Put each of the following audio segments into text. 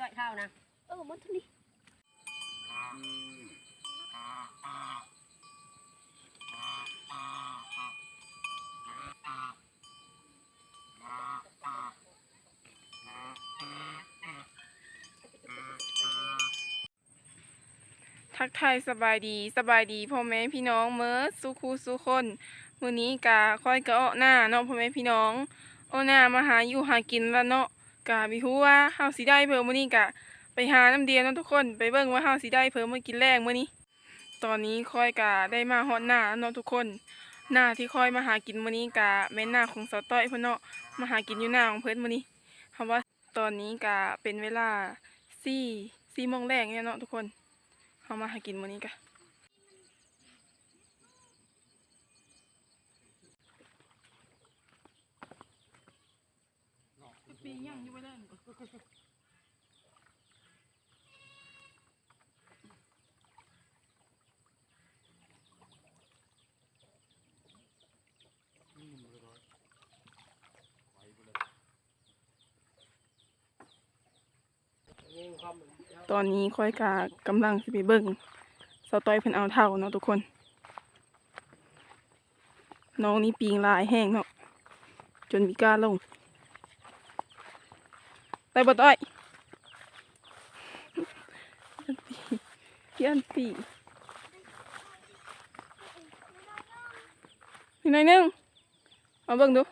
ก้อยข้าวนะเออมันท่านี้ทักทายสบายดีสบายดีพ่อแม่พี่น้องเมื่อสุคูสุคนมื้อนี้กาค่อยกะอ้อหน้าเนาะพ่อแม่พี่น้องอ้อหน้ามาหาอยู่หากินล้วเนาะ กะบิฮู้ว่าเฮาสิได้เพิ่มมื้อนี้กะไปหาน้ำเดียวเนาะทุกคนไปเบิ่งว่าเฮาสิได้เพิ่มมื้อกินแรงมื้อนี้ ตอนนี้ค่อยกะได้มาฮอดหน้าเนาะทุกคน หน้าที่ค่อยมาหากินมื้อนี้กะแม่นหน้าของสาวต้อยเพิ่นเนาะมาหากินอยู่หน้าของเพิ่นมื้อนี้เพราว่าตอนนี้กะเป็นเวลา4 4โมงแรกเนี่ยเนาะทุกคนเอามาห้กินมื้อนี้กะ ปีย่างอยู่ไปเลยตอนนี้ค่อยกากำลังสิไปเบิ่งสาต้อยเพิ่นเอาเท่าเนาะทุกคน น้องนี่ปีงลายแห้งเนาะจนมีกล้าลง ได้บ่ต้อยยันปีอีกหน่อยหนึงเอาเบิ่งดู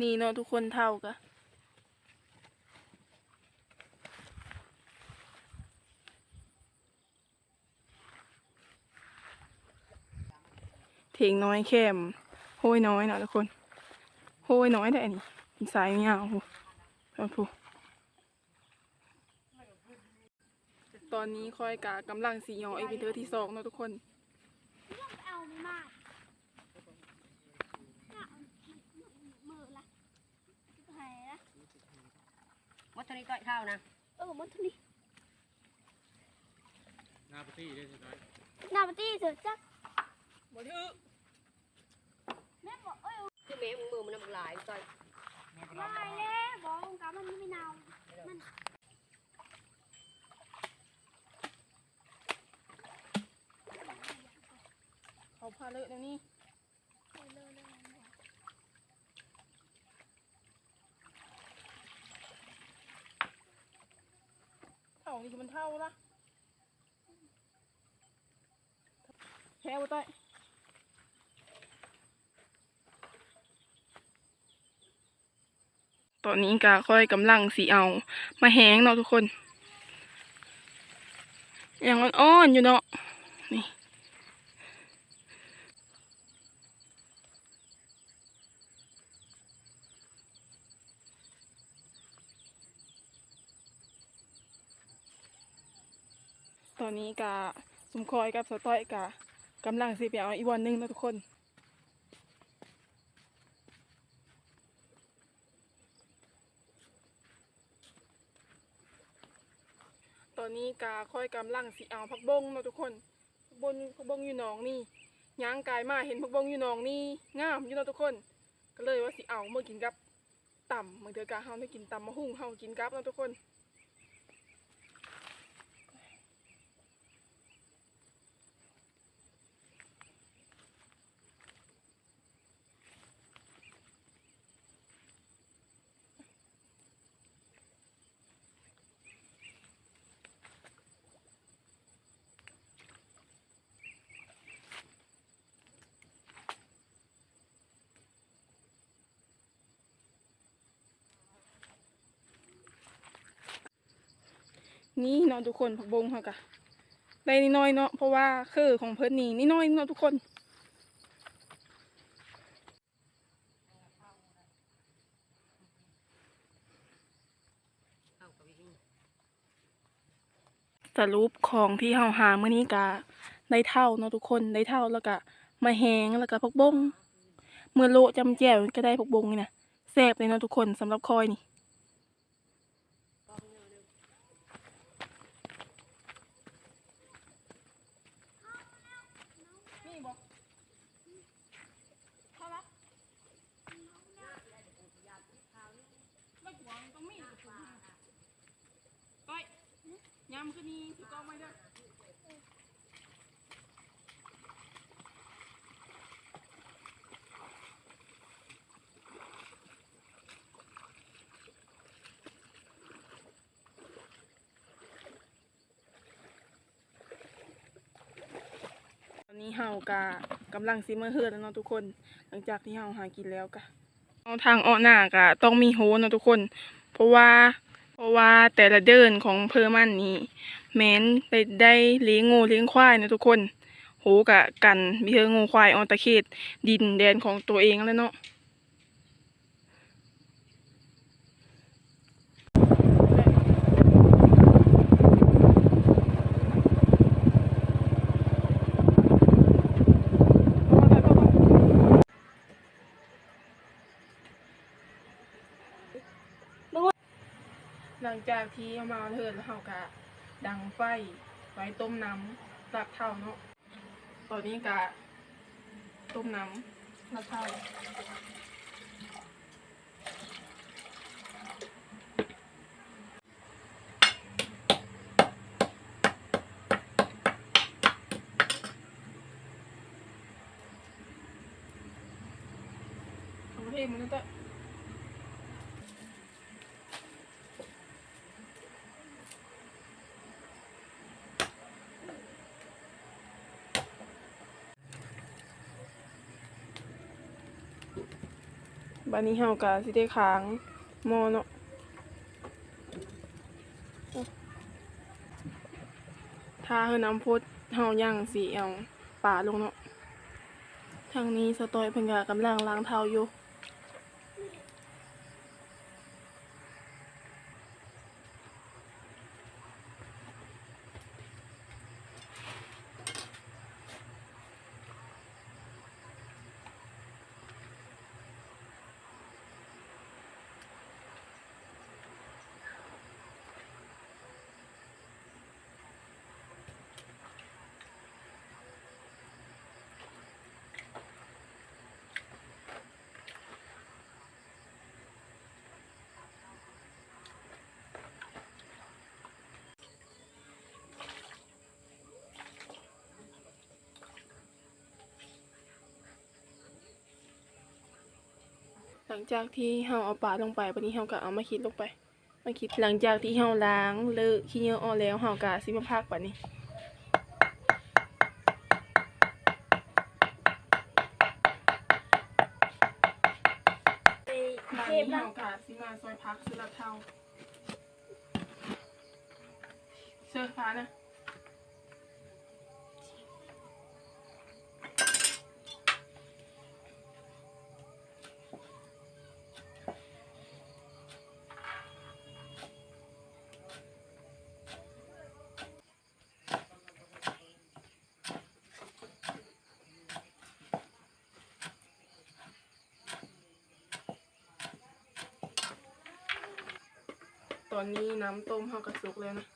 นี่เนาะทุกคนเท่ากะเถียงน้อยแคมโห้ยน้อยเนาะทุกคน ห้ยน้อยได้อันนี้อีสายยาวโหเอาพูตอนนี้คอยกะกำลังสีหยออีกเป็นเทอที่สองเนาะทุกคนเอาไม่มากมือละหายละมดเท่านี้ก้อยข้าวนะ เออมันเท่านี้หน้าปฏิได้ใช่ไหมหน้าปฏิเถอะจักบ่ถือแม่บอกเอ้ยคือ แม่มึงมือมันน้ำลายก้อยลายแล้วบอกองค์การมันไม่เนามันเขาพาเลอะแล้วนี่เท่านี่คือมันเท่าละแพ้บ่ต้อย ตอนนี้กาค่อยกำลังสีเอา มาแห้งเนาะทุกคน อย่างอ่อนๆอยู่เนาะนี่ตอนนี้กาสมคอยกับสต้อยกากำลังสิไปเอาอีกวันนึงเนาะทุกคน ตอนนี้กาค่อยกำลังสิเอาผักบงเนาะทุกคนผักบงผักบงอยู่หนองนี่ย่างกายมาเห็นผักบงอยู่หนองนี่งามอยู่เนาะทุกคน ก็เลยว่าสิเอาเมื่อกินกับต่ำเมื่อเดือกาเฮาได้กินต่ำมาหุ่งเฮากินกับเนาะทุกคน นี่เนาะทุกคนผักบงเขากะได้นิดน้อยเนาะเพราะว่าคือของเพิ่นนี่นิดน้อยเนาะทุกคนสรุปของที่เฮาหามื้อนี้กะได้เท่าเนาะทุกคนได้เท่าแล้วก็มาแหงแล้วก็ผักบงเมื่อโลจำแจ่วก็ได้ผักบงนี่นะแซ่บเลยเนาะทุกคนสำหรับคอยนี่บอกเข้าละำก็นี่ถูกต้องไหมเด้อตอนนี้เฮากะกำลังซิมาเฮือแล้วเนาะทุกคน หลังจากที่เฮาหากินแล้วกะเอาทางอ้อหน้ากะต้องมีโหเนาะทุกคน เพราะว่า ราะว่าแต่ละเดินของเพอร์มันนี้แม้นไปได้เลี้ยงงูเลี้ยงควายนะทุกคนโหกะกันมีเธองูควายออนตะเขตดินแดนของตัวเองแล้วเนาะ จากที่เอามาเทินแล้วเขากะดังไฟไว้ต้มน้ำรักเท่าเนาะตอนนี้กะต้มน้ำรักเท่าเทมันนั่นแหละ บันนี้เฮากะสิได้ค้างหมอเนาะถ้าเฮาน้ำพุดเฮาย่างสีเอาป่าลงเนาะทางนี้สตอยเพิ่นกะกำลังล้างเท้าอยู่ หลังจากที่เฮาเอาปลาลงไปบัดนี้เฮาก็เอามาคิดลงไปมาคิดหลังจากที่เฮาล้างเลอะขี้เหงื่อออกแล้วเฮาก็สิมาพักบัดนี้ไปบัดเทนี้พเฮาแล้วก็สิมาซอยพักสุรเท่าเสื้อฟ้านะ ตอนนี้น้ำต้มเฮากระสุกแล้วนะ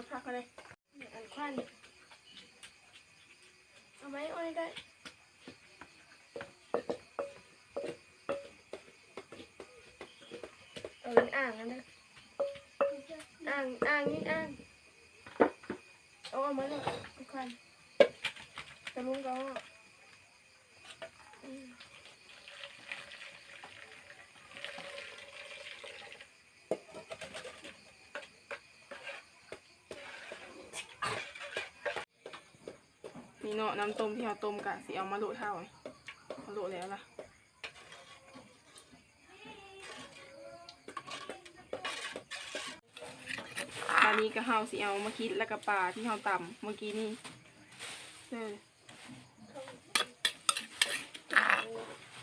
เปิดกระทะกันเลยอันควันเอาไว้อาไว้ได้เอาเป็นอ่างอันนะอ่างอ่างนี่อ่างเอาออกมาเลยอันควันแตะลุงก็อืมี่เนาะน้ำต้มที่เราต้มกะสิเอามาโรยเท่าไหมโรยแล้วล่ะตอนนี้ก็เฮาสิเอามาคิดแล้วก็ปลาที่เฮาตำเมื่อกี้นี่เด้อ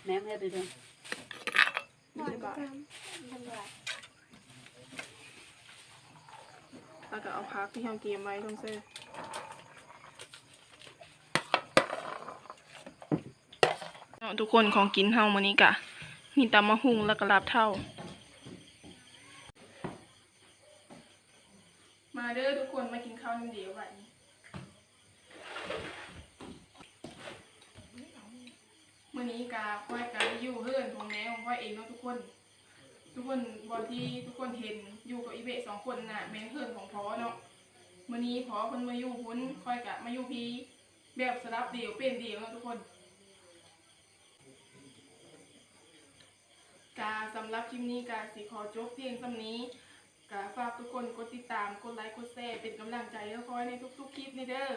แม่ไม่ได้ไปด้วยไม่ได้บาทแล้วก็เอาพักที่เฮาเกรียมไว้ลงเซอ นาะทุกคนของกินเฮามื้อนี้กะ มีตำมะฮุงแล้วก็ลาบเท่า มาเด้อทุกคนมากินข้าวน้ำเดียวบันี้มื่อนี้กาค่อยกาอยู่เฮือนของแม่ของค่อยเองเนาะทุกคน ทุกคนบอที่ทุกคนเห็นอยู่กับอีเบะสองคนน่ะแม่เฮือนของพอเนาะมื่อนี้พอเพิ่นมาอยู่พุ้นค่อยกะมาอยู่พีแบบสลับเดียวเป็นเดียวเนาะทุกคน กาสำหรับคลิปนี้กาสิขอจบเพียงสำนี้กาฝากทุกคนกดติดตาม กดไลค์ กดแชร์ เป็นกำลังใจให้คอยในทุกๆคลิปนี่เด้อ